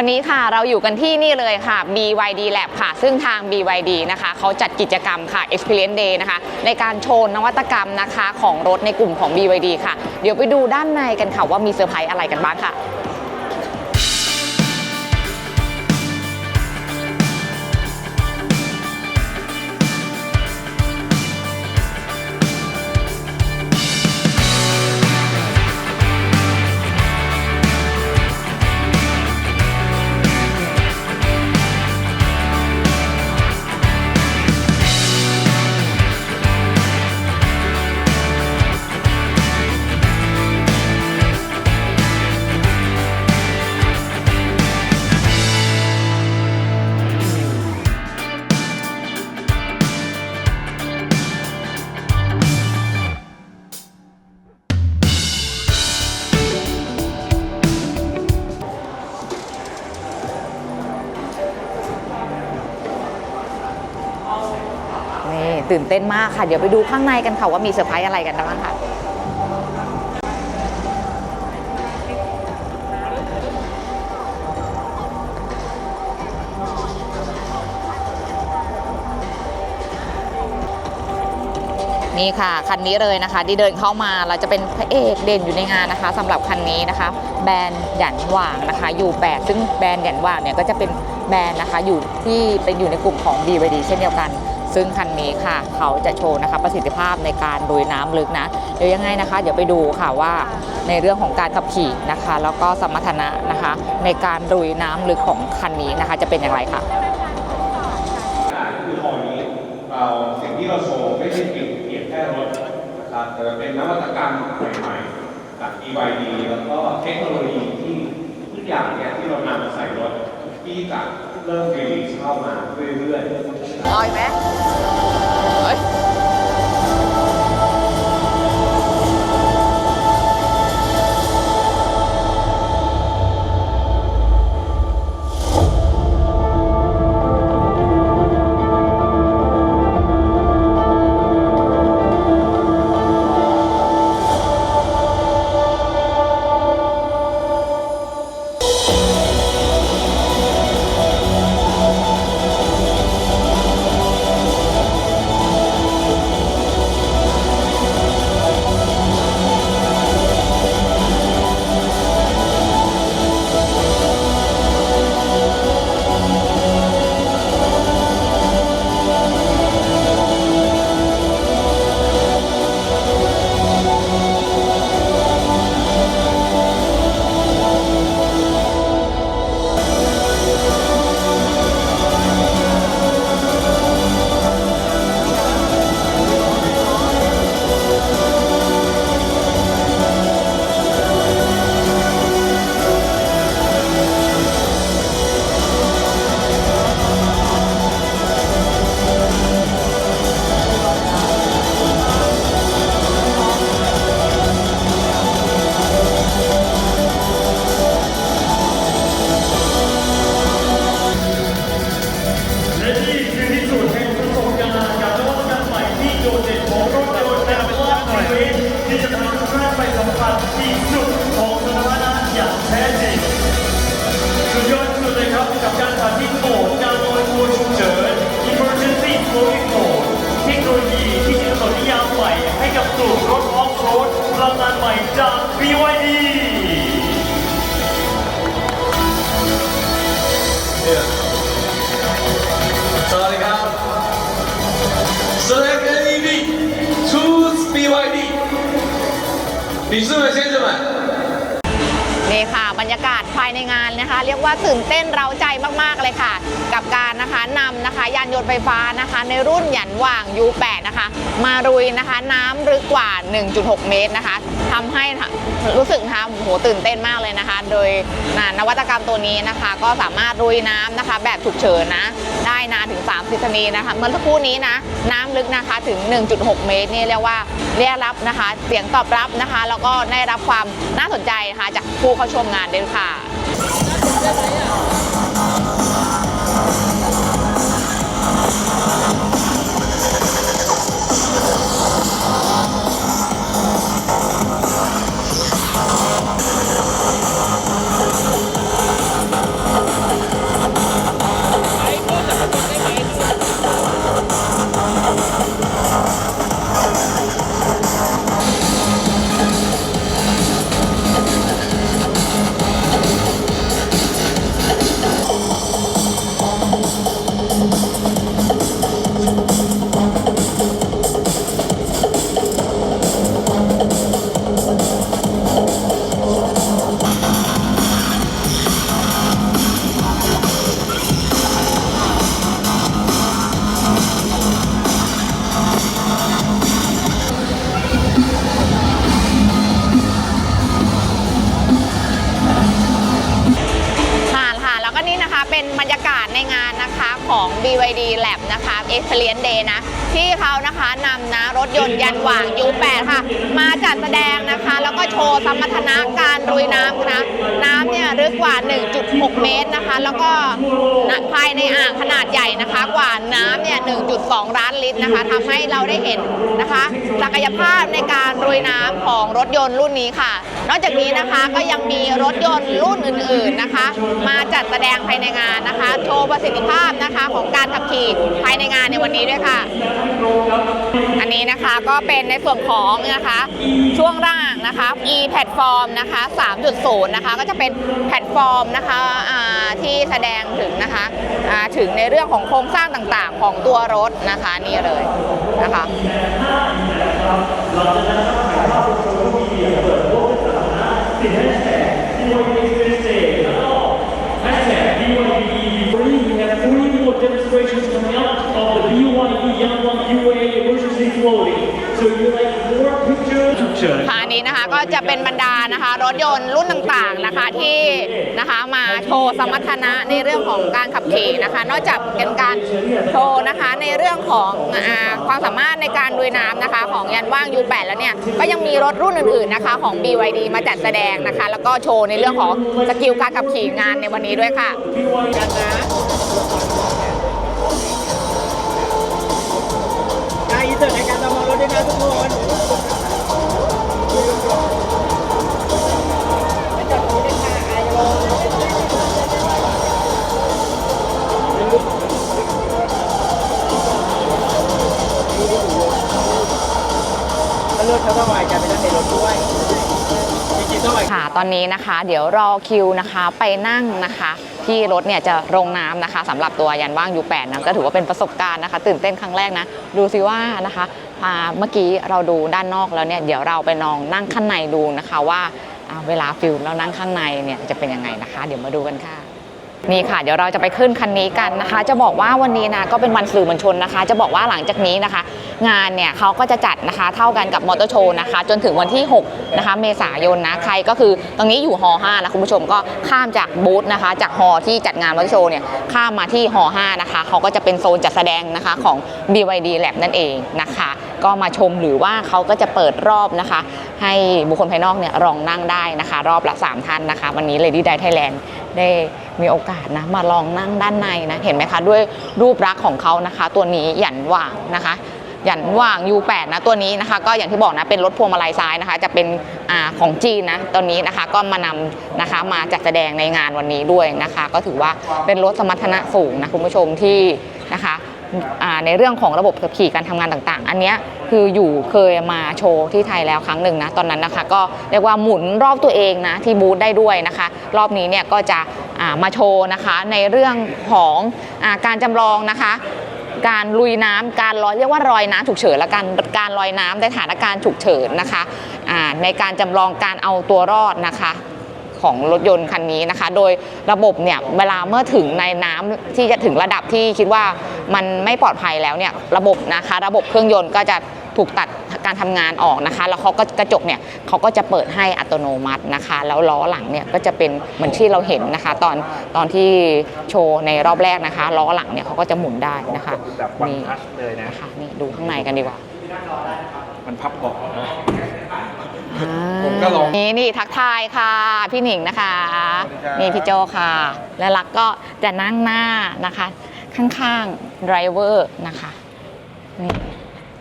วันนี้ค่ะเราอยู่กันที่นี่เลยค่ะ BYD Lab ค่ะ ซึ่งทาง BYD นะคะเขาจัดกิจกรรมค่ะ Experience Day นะคะ ในการโชว์นวัตกรรมนะคะ ของรถในกลุ่มของ BYD ค่ะ เดี๋ยวไปดูด้านในกันค่ะว่ามีเซอร์ไพรส์อะไรกันบ้างค่ะ ตื่นเต้นมากค่ะ เดี๋ยวไปดูข้างในกันค่ะว่ามีเซอร์ไพรส์อะไรกันบ้างค่ะนี่ค่ะคันนี้เลยนะคะที่เดินเข้ามาเราจะเป็นพระเอกเด่นอยู่ในงานนะคะสำหรับคันนี้นะคะ แบรนด์หยันหว่างนะคะอยู่แปดซึ่งแบรนด์หยันหว่างเนี่ยก็จะเป็นแบรนด์นะคะอยู่ที่เป็นอยู่ในกลุ่มของ BYD เช่นเดียวกัน ซึ่งคันนี้ค่ะ เขาจะโชว์นะคะประสิทธิภาพในการลุยน้ำลึกนะ เดี๋ยวยังไงนะคะ เดี๋ยวไปดูค่ะว่าในเรื่องของการขับขี่นะคะ แล้วก็สมรรถนะนะคะ ในการลุยน้ำลึกของคันนี้นะคะ จะเป็นอย่างไรค่ะคือตอนนี้เราสิ่งที่เราโชว์ไม่ใช่เพียงเพียงแค่รถนะครับแต่เป็นนวัตกรรมใหม่ๆจาก BYD แล้วก็เทคโนโลยีที่ทุกอย่างเนี่ยที่เรานำมาใส่รถที่จะเริ่มรีลีสเข้ามาเรื่อยๆ ลอย 女士们、先生们， นี่ค่ะบรรยากาศภายในงานนะคะ เรียกว่าตื่นเต้นเร้าใจมากๆเลยค่ะ กับการนะคะนำนะคะ ยานยนต์ไฟฟ้านะคะ ในรุ่นหยันหว่าง U8 นะคะ มารุยนะคะ น้ำลึกกว่า 1.6 เมตรนะคะทำให้รู้สึกนะคะโหตื่นเต้นมากเลยนะคะ โดยนวัตกรรมตัวนี้นะคะ ก็สามารถรุยน้ำนะคะ แบบฉุกเฉินนะ ได้นานถึง 30นาทีนะคะเมื่อสักครู่นี้นะน้ำลึกนะคะถึง 1.6 เมตรนี่เรียกว่าเรียรับนะคะ เสียงตอบรับนะคะ แล้วก็ได้รับความน่าสนใจนะคะจากผู้เข้าชมงานด้วยค่ะ ของ BYD Lab นะคะ Experience Day นะ ที่เขานะคะนำนะรถยนต์ยันหว่าง U8 ค่ะ มาจัดแสดงนะคะ แล้วก็โชว์สมรรถนะการลุยน้ำนะ น้ำเนี่ยลึกกว่า 1.6 เมตรนะคะ แล้วก็ภายในอ่างขนาดใหญ่นะคะ กว่าน้ำเนี่ย 1.2 ล้านลิตรนะคะทำให้เราได้เห็นนะคะ ศักยภาพในการลุยน้ำของรถยนต์รุ่นนี้ค่ะ นอกจากนี้นะคะก็ยังมีรถยนต์รุ่นอื่น ๆนะคะ มาจัดแสดงภายในงานนะคะ โชว์ประสิทธิภาพนะคะของการขับขี่ภายในงานในวันนี้ด้วยค่ะ อันนี้นะคะก็เป็นในส่วนของนะคะช่วงล่างนะคะ e แพลตฟอร์มนะคะ 3.0นะคะก็จะเป็นแพลตฟอร์มนะคะที่แสดงถึงนะคะถึงในเรื่องของโครงสร้างต่างๆ ของตัวรถนะคะนี่เลยนะคะ Hashtag ค่ะอันนี้นะคะก็จะเป็นบรรดานะคะรถยนต์รุ่นต่างๆนะคะที่นะคะมาโชว์สมรรถนะในเรื่องของการขับขี่นะคะ นอกจากเป็นการโชว์นะคะในเรื่องของอความสามารถในการลุยน้ำนะคะของยันว่าง U8 แล้วเนี่ยก็ยังมีรถรุ่นอื่นๆนะคะของ BYD มาจัดแสดงนะคะ แล้วก็โชว์ในเรื่องของสกิลการขับขี่งานในวันนี้ด้วยค่ะอะ ตอนนี้นะคะ เดี๋ยวรอคิวนะคะไปนั่งนะคะ ที่รถเนี่ยจะลงน้ำนะคะสำหรับตัวยันว่างยูแปดนะก็ถือว่าเป็นประสบการณ์นะคะ ตื่นเต้นครั้งแรกนะ ดูสิว่านะคะอ่าเมื่อกี้เราดูด้านนอกแล้วเนี่ยเดี๋ยวเราไปลองนั่งข้างในดูนะคะว่าอ่าเวลาฟิลเรานั่งข้างในเนี่ยจะเป็นยังไงนะคะ เดี๋ยวมาดูกันค่ะ นี่ค่ะเดี๋ยวเราจะไปขึ้นคันนี้กันนะคะ จะบอกว่าวันนี้นะก็เป็นวันสื่อมวลชนนะคะ จะบอกว่าหลังจากนี้นะคะ งานเนี่ยเขาก็จะจัดนะคะเท่ากันกับมอเตอร์โชว์นะคะ จนถึงวันที่6นะคะเมษายนนะใครก็คือตรงนี้อยู่ฮ5นะคุณผู้ชมก็ข้ามจากบูธนะคะ จากฮอที่จัดงานมอเตอร์โชว์เนี่ยข้ามมาที่ฮ5นะคะเขาก็จะเป็นโซนจัดแสดงนะคะของ BYD Lab นั่นเองนะคะ ก็มาชมหรือว่าเขาก็จะเปิดรอบนะคะ ให้บุคคลภายนอกเนี่ยลองนั่งได้นะคะ รอบละ 3 ท่านนะคะ วันนี้ Lady d i Thailand ได้มีโอกาสนะมาลองนั่งด้านในนะเห็นไหมคะ ด้วยรูปลักษณ์ของเขานะคะ ตัวนี้หยันหว่างนะคะหยันหว่าง U8 นะตัวนี้นะคะ ก็อย่างที่บอกนะเป็นรถพวงมาลัยซ้ายนะคะ จะเป็นอของจีนนะตัวนี้นะคะก็มานำนะคะมาจัดแสดงในงานวันนี้ด้วยนะคะ ก็ถือว่าเป็นรถสมรรถนะสูงนะคุณผู้ชมที่นะคะ ในเรื่องของระบบขับขี่การทำงานต่างๆ อันนี้คืออยู่เคยมาโชว์ที่ไทยแล้วครั้งหนึ่งนะตอนนั้นนะคะ ก็เรียกว่าหมุนรอบตัวเองนะที่บูธได้ด้วยนะคะ รอบนี้เนี่ยก็จะามาโชว์นะคะในเรื่องของอาการจำลองนะคะการลุยน้ำการลอยเรียกว่ารอยน้ำฉุกเฉินและการการลอยน้ำในสถานการณ์ฉุกเฉินนะคะในการจำลองการเอาตัวรอดนะคะ ของรถยนต์คันนี้นะคะ โดยระบบเนี่ยเวลาเมื่อถึงในน้ำที่จะถึงระดับที่คิดว่ามันไม่ปลอดภัยแล้วเนี่ยระบบนะคะ ระบบเครื่องยนต์ก็จะถูกตัดการทำงานออกนะคะ แล้วเขาก็กระจกเนี่ยเขาก็จะเปิดให้อัตโนมัตินะคะ แล้วล้อหลังเนี่ยก็จะเป็นเหมือนที่เราเห็นนะคะ ตอนตอนที่โชว์ในรอบแรกนะคะล้อหลังเนี่ยเขาก็จะหมุนได้นะคะนี่เลยนะคะนี่ดูข้างในกันดีกว่า มันพับเบาะนะอ่า ผมก็ลอง นี่นี่ทักทายค่ะ พี่หนิงนะคะ สวัสดีครับ นี่พี่โจค่ะ และลักก็จะนั่งหน้านะคะ ข้างๆไดรเวอร์นะคะนี่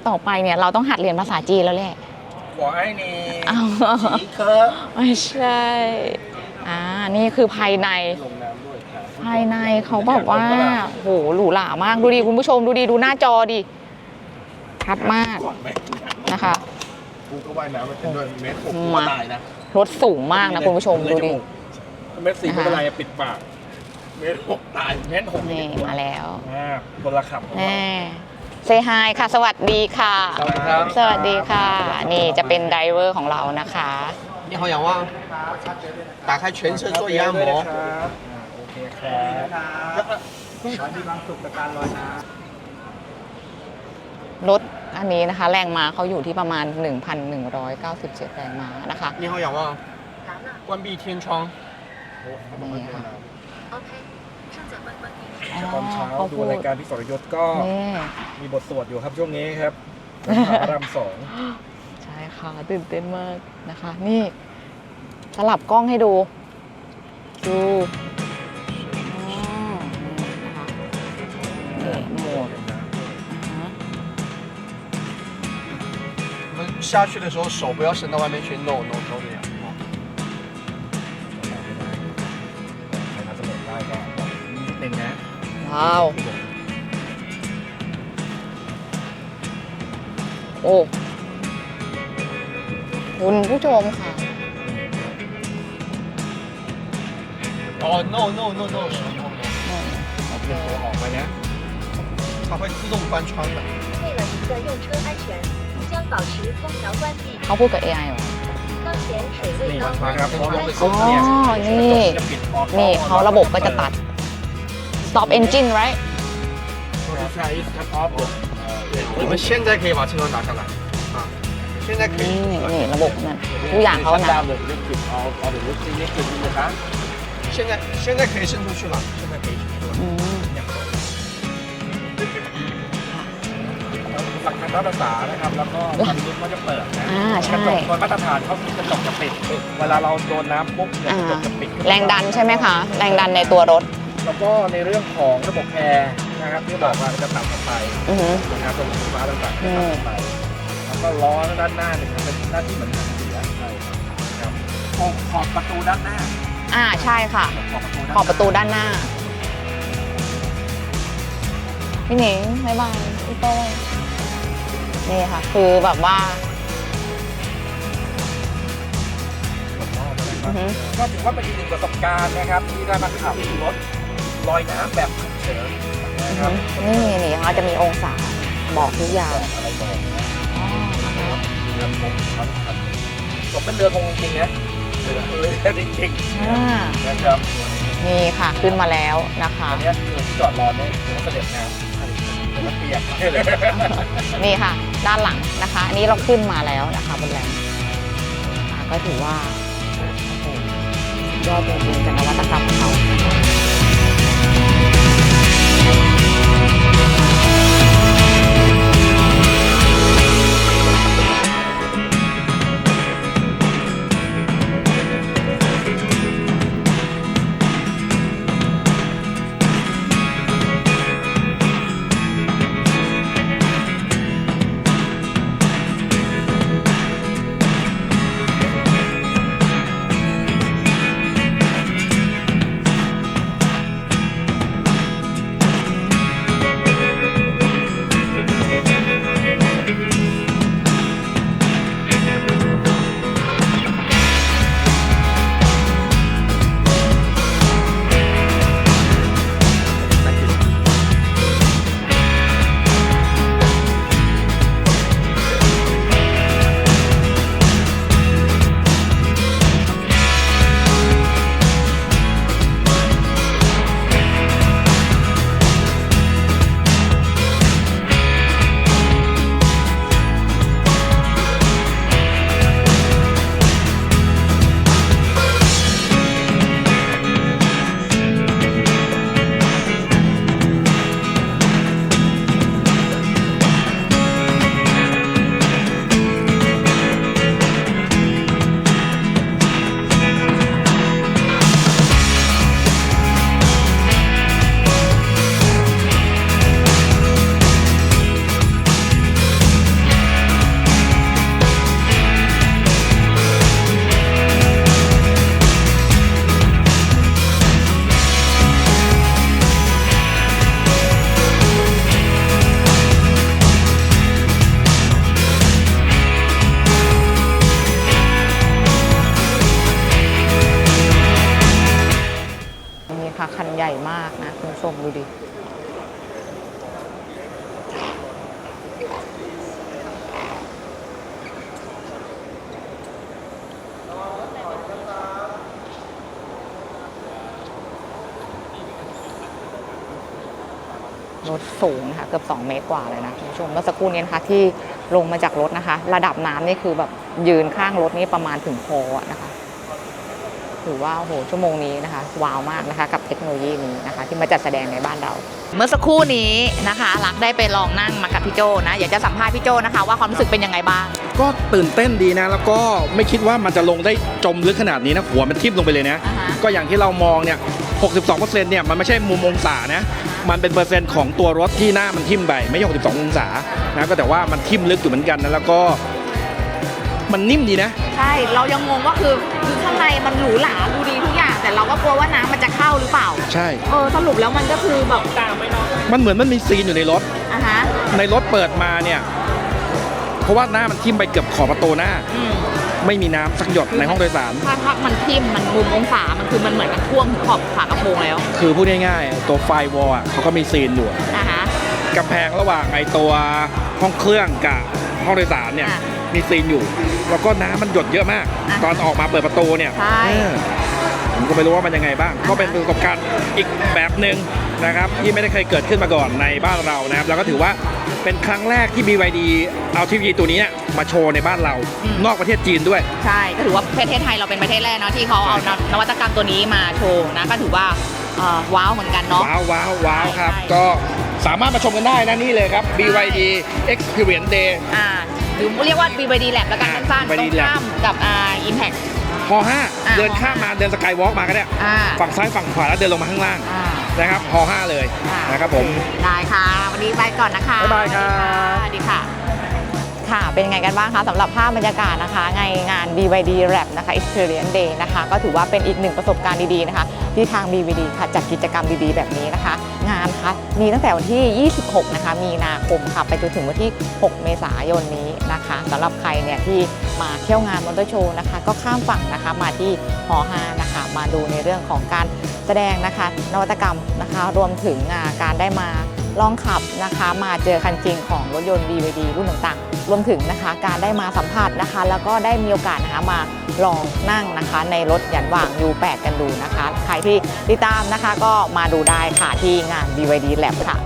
ต่อไปเนี่ยเราต้องหัดเรียนภาษาจีนแล้วแหละ หัวไอ้นี่อ้าว สีเคิร์ฟไม่ใช่อ่านี่คือภายใน ลงน้ำด้วยครับภายในเขาบอกว่าโหหรูหรามาก ดูดิคุณผู้ชมดูดิดูหน้าจอดิชัดมากนะคะ กูก็ว่ายน้ำไม่เป็นด้วยเม็ดหกกูก็ตายนะรถสูงมากนะคุณผู้ชมดูดิ เม็ดสี่ม่เป็นไรปิดปาก เม็ดหกตายเม็ดหกนี่มาแล้วคนละขับแน่เซฮายค่ะ สวัสดีค่ะสวัสดีค่ะ นี่จะเป็นไดเวอร์ของเรานะคะนี่เขาอย่างว่าตาค่เฉินเชิญตัวยาหมอโอเคครับขอมีคามสุขการลอยน้ำรถ อันนี้นะคะ แรงม้าเขาอยู่ที่ประมาณ 1,197 แรงม้านะคะ 你好，仰望，关闭天窗。นี่ค่ะ OK，正在关 เขา ดู พูด รายการพี่สรยศก็ นี่ มีบทสวดอยู่ครับช่วงนี้ครับพระรามสอง ใช่ค่ะตื่นเต้นมากนะคะ นี่ สลับกล้องให้ดู ดูอ่านี่นะคะนี่โหมด 下去的时候手不要伸到外面去，no no no 这样。 ใครทำสำเร็จได้ก็บอกนิดนึงนะ ว้าว โอ้ คุณผู้ชมค่ะ 哦，no no no no no no， เอาเปลี่ยนตัวออกไปนะ 它会自动关窗的。为了您的用车安全， 将保持空调关闭。 เขาพูดกับ AI เหรอ 当前水 นี่ 位高 มา 温， ครับพอลงไป อ๋ ปุ๊ อบ เนี่ย นี่ จะปิดออโต้ นี่เขาระบบก็จะตัด stop engine right โปรดิวเซอร์ is cut off 你们现在可以把车窗打下来啊，现在可 นี่ 以。 นี่ระบบนั่นทุกอย่างเขานะ 现在现在可以伸出去了，现在可以伸出去了。 อืม หลักการรักษานะครับ แล้วก็ทำรุ่นก็จะเปิดนะอ่ากระใช่จกโดยมาตรฐานเขาคือกระจกจะปิด เวลาเราโดนน้ำปุ๊บเนี่ยอ่ากระจกจะปิดขึ้นมาแรงดันใช่ไหมคะ แรงดันในตัวรถ แล้วก็ในเรื่องของระบบแอร์นะครับที่บอกว่าจะต่ำลงไปอือหือ นะครับตรงไฟฟ้าต่างๆอืจะมต่ำลงไปแล้วก็ล้อด้านหน้าเนี่ยมันเป็นหน้าที่เหมือนหนังเสือใช่ครับขอบขอบประตูด้านหน้าอ่าใช่ค่ะ ขอบประตูด้านขอบประตูด้านหน้า พี่หนิงบ๊ายบายพี่โต้ย นี่ค่ะ คือแบบว่าอือฮึก็ถือว่าเป็นอีกหนึ่งประสบการณ์นะครับ ที่ได้มาขับรถลอยน้ำแบบฉุกเฉินนะครับนี่นี่เขาจะมีองศาบอกทุกอย่าง อะไรบอกนะเรือคงทั้งคันสมเป็นเรือคงจริงๆนะเรือเรือจริงอ่า ๆนะครับนี่ค่ะขึ้นมาแล้วนะคะ อันเนี้ยเรือที่จอดรอเนี่ยเรือเสด็จน้ำ เรือเปียกนี่ค่ะ ด้านหลังนะคะ อันนี้เราขึ้นมาแล้วนะคะบนแรงก็ถือว่าโอ้โหสุดยอดจริงๆกับนวัตกรรมของเขา รถสูงนะคะเกือบ 2 เมตรกว่าเลยนะคุณผู้ชมเมื่อสักครู่นี้นะคะที่ลงมาจากรถนะคะ ระดับน้ำนี่คือแบบยืนข้างรถนี่ประมาณถึงคออะนะคะถือว่าโอ้โหชั่วโมงนี้นะคะ ว้าวมากนะคะ กับเทคโนโลยีนี้นะคะ ที่มาจัดแสดงในบ้านเรา เมื่อสักครู่นี้นะคะรักได้ไปลองนั่งมากับพี่โจนะอยากจะสัมภาษณ์พี่โจนะคะ ว่าความรู้สึกเป็นยังไงบ้าง ก็ตื่นเต้นดีนะ แล้วก็ไม่คิดว่ามันจะลงได้จมลึกขนาดนี้นะหัวมันทิ่มลงไปเลยนะอ่าฮะก็อย่างที่เรามองเนี่ย 62%เนี่ยมันไม่ใช่มุมองศานะ มันเป็นเปอร์เซ็นต์ของตัวรถที่หน้ามันทิ่มไปไม่ใช่62องศานะก็แต่ว่ามันทิ่มลึกอยู่เหมือนกันนะแล้วก็มันนิ่มดีนะ ใช่ เรายังงงว่าคือคือข้างในมันหรูหราดูดีทุกอย่าง แต่เราก็กลัวว่าน้ำมันจะเข้าหรือเปล่า ใช่ เออสรุปแล้วมันก็คือแบบมันเหมือนมันมีซีนอยู่ในรถอะฮะในรถเปิดมาเนี่ย เพราะว่าหน้ามันทิ่มไปเกือบขอบประตูหน้าอืม ไม่มีน้ำสักหยดในห้องโดยสาร ถ้าถ้ามันทิ่มมันมุมองศา มันคือมันเหมือนกับท่วมถึงขอบฝากระโปรงแล้วคือพูดง่ายๆ ตัวไฟวอลอะเขาก็มีซีนอยู่อะฮะกำแพงระหว่างไอตัวห้องเครื่องกับห้องโดยสารเนี่ยอะมีซีนอยู่ แล้วก็น้ำมันหยดเยอะมาก อะตอนออกมาเปิดประตูเนี่ยใช่ เออผมก็ไม่รู้ว่ามันยังไงบ้างอะก็เป็นประสบการณ์อีกแบบหนึ่งนะครับที่ไม่ได้เคยเกิดขึ้นมาก่อนในบ้านเรานะครับแล้วก็ถือว่า เป็นครั้งแรกที่ BYD เอาทีวีตัวนี้เนี่ยมาโชว์ในบ้านเรา นอกประเทศจีนด้วย ใช่ก็ถือว่าประเทศไทยเราเป็นประเทศแรกเนาะที่เขาเอานนวัตกรรมตัวนี้มาโชว์นะก็ถือว่าเอ่อว้าวเหมือนกันเนาะ ว้าวว้าวว้าวครับ ใช่ ก็สามารถมาชมกันได้นะนี่เลยครับ BYD Experience Day อ่าหรือเรียกว่า BYD Lab แล้วกันอ่าสั้นๆตร BYD งข้ามกับอ่า Impact ฮออะ5เดินข้ามมาเดินสกายวอล์กมาก็ได้อ่าฝั่งซ้ายฝั่งขวาแล้วเดินลงมาข้างล่าง อ่า นะครับฮอ5เลยอ่านนะครับผม ได้ค่ะ วันนี้ไปก่อนนะคะบ๊ายบายครับ สวัสดีค่ะ ค่ะ เป็นยังไงกันบ้างคะสำหรับภาพบรรยากาศนะคะในงาน BYD Lab นะคะ Experience Day นะคะ ก็ถือว่าเป็นอีกหนึ่งประสบการณ์ดีๆนะคะ ที่ทาง BYD ค่ะจัดกิจกรรมดีๆ แบบนี้นะคะ งานคะมีตั้งแต่วันที่ 26 นะคะ มีนาคมค่ะ ไปจนถึงวันที่ 6 เมษายนนี้นะคะสำหรับใครเนี่ยที่มาเที่ยวงานมอเตอร์โชว์นะคะ ก็ข้ามฝั่งนะคะมาที่หอ5นะคะ มาดูในเรื่องของการแสดงนะคะ นวัตกรรมนะคะ รวมถึงการได้มา ลองขับนะคะ มาเจอคันจริงของรถยนต์ BVD รุ่นต่างๆ รวมถึงนะคะ การได้มาสัมผัสนะคะ แล้วก็ได้มีโอกาสนะคะมาลองนั่งนะคะ ในรถหยันหว่าง U8 กันดูนะคะ ใครที่ติดตามนะคะก็มาดูได้ค่ะที่งาน BVD Lab ค่ะ